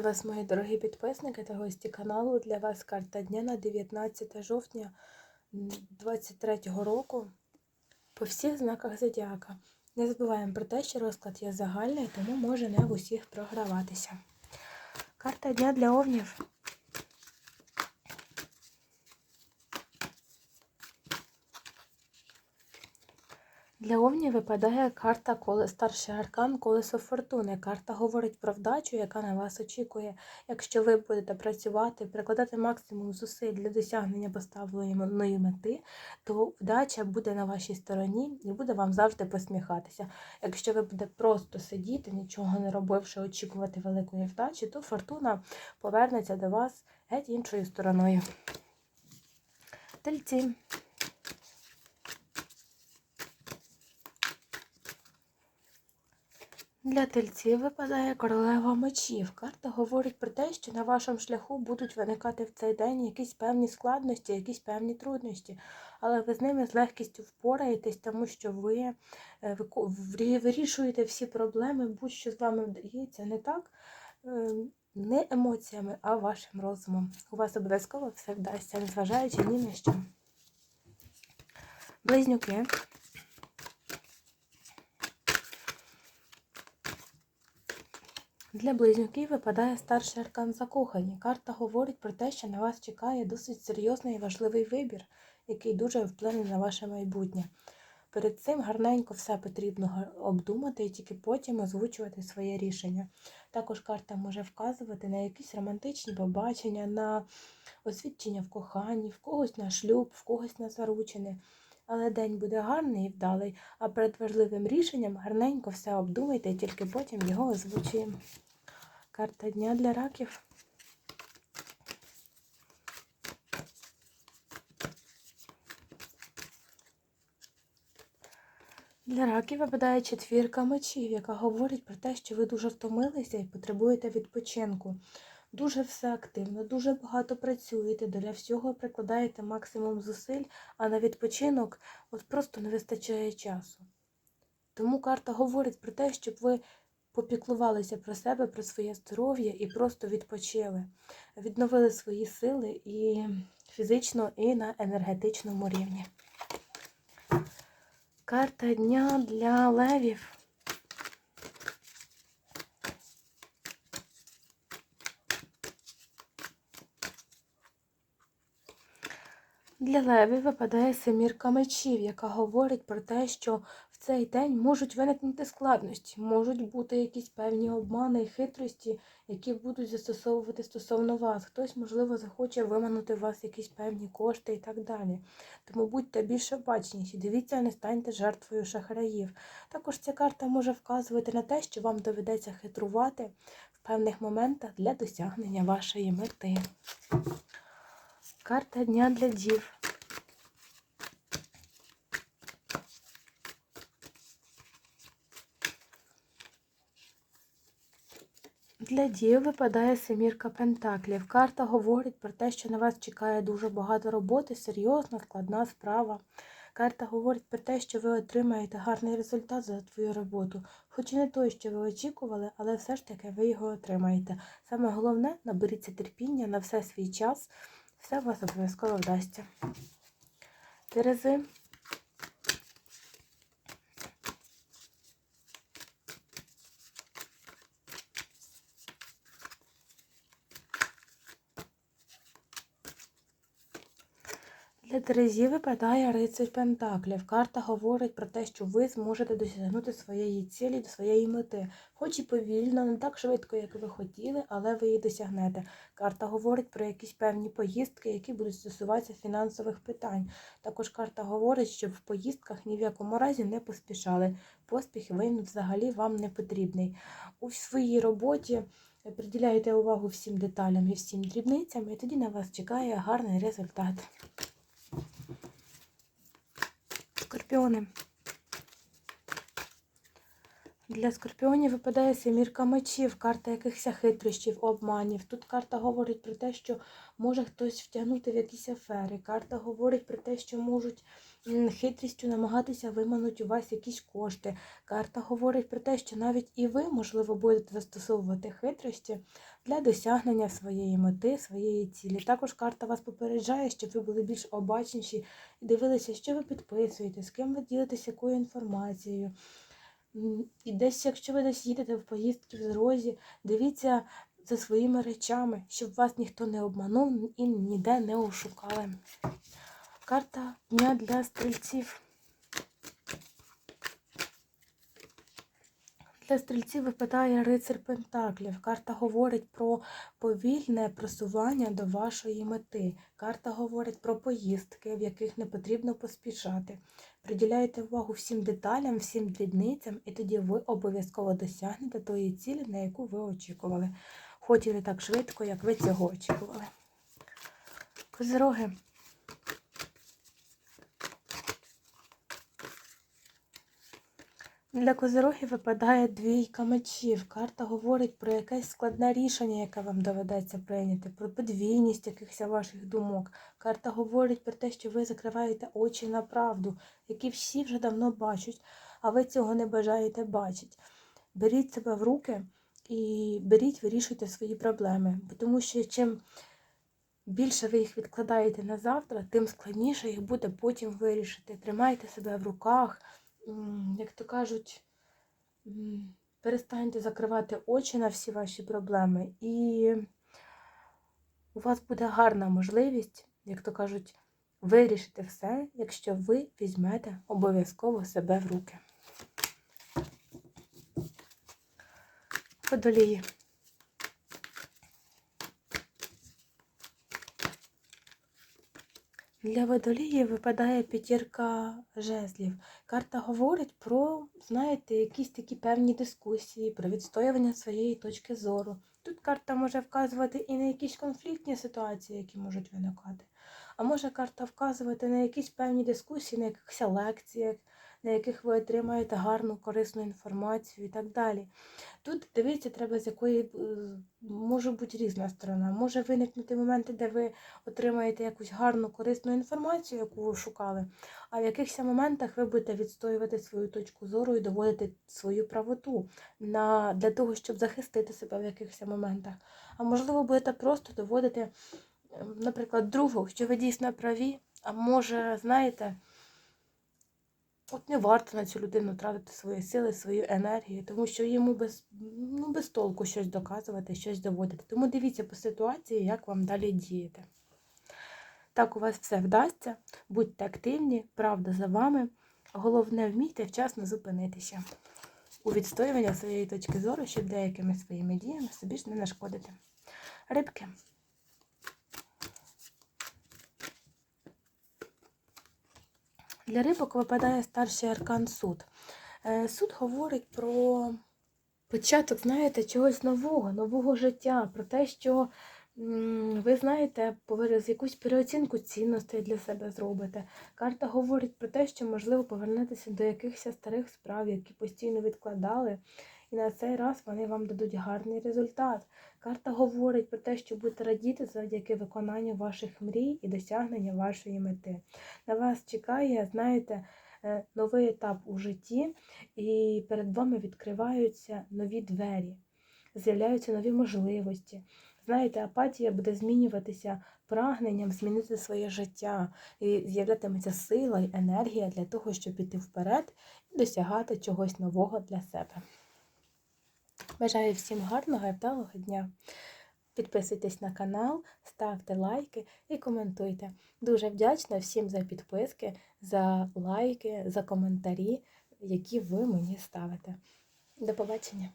Вітаю вас, мої дорогі підписники та гості каналу. Для вас карта дня на 19 жовтня 2023 року по всіх знаках зодіака. Не забуваємо про те, що розклад є загальний, тому може не в усіх програватися. Карта дня для овнів. Для Овні випадає карта старший аркан колесо фортуни. Карта говорить про вдачу, яка на вас очікує. Якщо ви будете працювати, прикладати максимум зусиль для досягнення поставленої мети, то вдача буде на вашій стороні і буде вам завжди посміхатися. Якщо ви будете просто сидіти, нічого не робивши, очікувати великої вдачі, то фортуна повернеться до вас геть іншою стороною. Тельці. Для тельців випадає королева мечів. Карта говорить про те, що на вашому шляху будуть виникати в цей день якісь певні складності, якісь певні труднощі, але ви з ними з легкістю впораєтесь, тому що ви е, вирішуєте всі проблеми, будь-що з вами вдається не так, е, не емоціями, а вашим розумом. У вас обов'язково все вдасться, незважаючи ні на що. Близнюки. Для близнюків випадає старший аркан закохані. Карта говорить про те, що на вас чекає досить серйозний і важливий вибір, який дуже вплине на ваше майбутнє. Перед цим гарненько все потрібно обдумати і тільки потім озвучувати своє рішення. Також карта може вказувати на якісь романтичні побачення, на освідчення в коханні, в когось на шлюб, в когось на заручини. Але день буде гарний і вдалий, а перед важливим рішенням гарненько все обдумайте тільки потім його озвучуємо. Карта дня для раків. Для раків випадає четвірка мечів, яка говорить про те, що ви дуже втомилися і потребуєте відпочинку. Дуже все активно, дуже багато працюєте, для всього прикладаєте максимум зусиль, а на відпочинок от просто не вистачає часу. Тому карта говорить про те, щоб ви попіклувалися про себе, про своє здоров'я і просто відпочили, відновили свої сили і фізично, і на енергетичному рівні. Карта дня для левів. Для левів випадає семірка мечів, яка говорить про те, що в цей день можуть виникнути складності, можуть бути якісь певні обмани і хитрості, які будуть застосовувати стосовно вас. Хтось, можливо, захоче виманути у вас якісь певні кошти і так далі. Тому будьте більш обачніші, дивіться, не станьте жертвою шахраїв. Також ця карта може вказувати на те, що вам доведеться хитрувати в певних моментах для досягнення вашої мети. Карта дня для дів. Для дів випадає семірка пентаклів. Карта говорить про те, що на вас чекає дуже багато роботи, серйозна, складна справа. Карта говорить про те, що ви отримаєте гарний результат за свою роботу. Хоч і не той, що ви очікували, але все ж таки ви його отримаєте. Саме головне наберіться терпіння на все свій час. Все у вас обов'язково вдасться. Терези. Для Терезі випадає рицарь Пентаклів. Карта говорить про те, що ви зможете досягнути своєї цілі, до своєї мети. Хоч і повільно, не так швидко, як ви хотіли, але ви її досягнете. Карта говорить про якісь певні поїздки, які будуть стосуватися фінансових питань. Також карта говорить, що в поїздках ні в якому разі не поспішали. Поспіх він взагалі вам не потрібний. У своїй роботі приділяєте увагу всім деталям і всім дрібницям, і тоді на вас чекає гарний результат. ቢሆንም Для скорпіонів випадає семірка мечів, карта якихось хитрощів, обманів. Тут карта говорить про те, що може хтось втягнути в якісь афери. Карта говорить про те, що можуть хитрістю намагатися виманути у вас якісь кошти. Карта говорить про те, що навіть і ви, можливо, будете застосовувати хитрості для досягнення своєї мети, своєї цілі. Також карта вас попереджає, щоб ви були більш обачніші і дивилися, що ви підписуєте, з ким ви ділитесь якою інформацією. І десь, якщо ви десь їдете в поїздки в дорозі, дивіться за своїми речами, щоб вас ніхто не обманув і ніде не ошукали. Карта дня для стрільців. Для стрільців випадає рицар Пентаклів. Карта говорить про повільне просування до вашої мети. Карта говорить про поїздки, в яких не потрібно поспішати. Приділяйте увагу всім деталям, всім дрібницям, і тоді ви обов'язково досягнете тої цілі, на яку ви очікували. Хоч і не так швидко, як ви цього очікували. Козироги. Для козирогів випадає двійка мечів. Карта говорить про якесь складне рішення, яке вам доведеться прийняти, про подвійність якихось ваших думок. Карта говорить про те, що ви закриваєте очі на правду, які всі вже давно бачать, а ви цього не бажаєте бачити. Беріть себе в руки і беріть, вирішуйте свої проблеми. Тому що чим більше ви їх відкладаєте на завтра, тим складніше їх буде потім вирішити. Тримайте себе в руках, як то кажуть, перестаньте закривати очі на всі ваші проблеми, і у вас буде гарна можливість, як то кажуть, вирішити все, якщо ви візьмете обов'язково себе в руки. Водолії. Для водолії випадає п'ятірка жезлів. Карта говорить про, знаєте, якісь такі певні дискусії, про відстоювання своєї точки зору. Тут карта може вказувати і на якісь конфліктні ситуації, які можуть виникати. А може карта вказувати на якісь певні дискусії, на якихось лекціях, на яких ви отримаєте гарну, корисну інформацію і так далі. Тут дивіться, треба з якої е, може бути різна сторона. Може виникнути моменти, де ви отримаєте якусь гарну, корисну інформацію, яку ви шукали, а в якихось моментах ви будете відстоювати свою точку зору і доводити свою правоту на, для того, щоб захистити себе в якихось моментах. А можливо, будете просто доводити, ем, наприклад, другу, що ви дійсно праві, а може, знаєте, От не варто на цю людину тратити свої сили, свою енергію, тому що йому без, ну, без толку щось доказувати, щось доводити. Тому дивіться по ситуації, як вам далі діяти. Так у вас все вдасться, будьте активні, правда за вами. Головне, вмійте вчасно зупинитися у відстоюванні своєї точки зору, щоб деякими своїми діями собі ж не нашкодити. Рибки. Для рибок випадає старший аркан суд. Е, Суд говорить про початок, знаєте, чогось нового, нового життя, про те, що ви знаєте, якусь переоцінку цінностей для себе зробите. Карта говорить про те, що можливо повернетеся до якихось старих справ, які постійно відкладали, і на цей раз вони вам дадуть гарний результат. Карта говорить про те, що будете радіти завдяки виконанню ваших мрій і досягнення вашої мети. На вас чекає, знаєте, е, новий етап у житті, і перед вами відкриваються нові двері, з'являються нові можливості. Знаєте, апатія буде змінюватися прагненням змінити своє життя, і з'являтиметься сила і енергія для того, щоб піти вперед і досягати чогось нового для себе. Бажаю всім гарного і вдалого дня. Підписуйтесь на канал, ставте лайки і коментуйте. Дуже вдячна всім за підписки, за лайки, за коментарі, які ви мені ставите. До побачення!